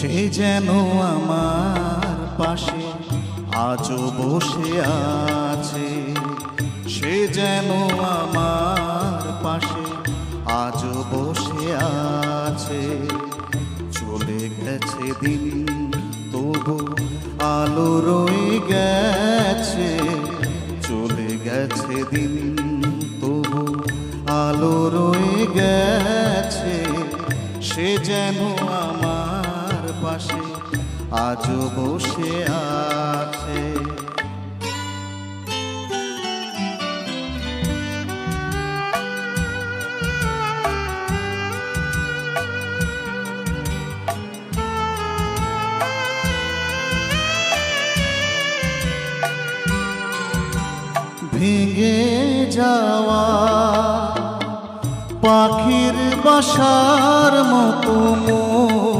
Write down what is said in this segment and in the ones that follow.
সে যেন আমার পাশে আজও বসে আছে। সে যেন আমার পাশে আজও বসে আছে। চলে গেছে দিন, তবু আলো রয়ে গেছে। চলে গেছে দিন, তবু আলো রয়ে গেছে। সে যেন আমার আজও বসে আছে ভেঙে যাওয়া পাখির বাসার মতো মন।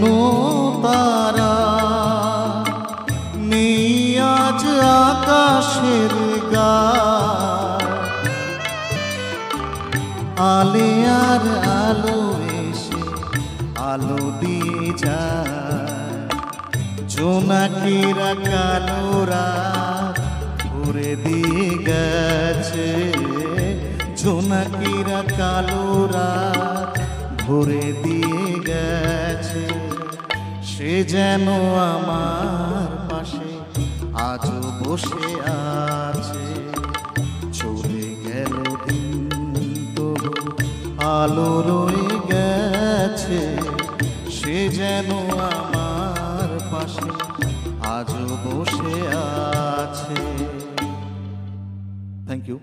কোনো তারা, নেই আজ আকাশের গায় আলে আর আলো এসে, আলো দিয়ে যায়। জোনাকিরা কালোরা ঘুরে দিয়ে গেছে। জোনাকিরা কালোরা ভরে দিয়ে গেছে, সে যেন আমার পাশে আজ বসে আছে। চলে গেল আলো রয়ে গেছে, সে যেন আমার পাশে আজ বসে আছে। Thank you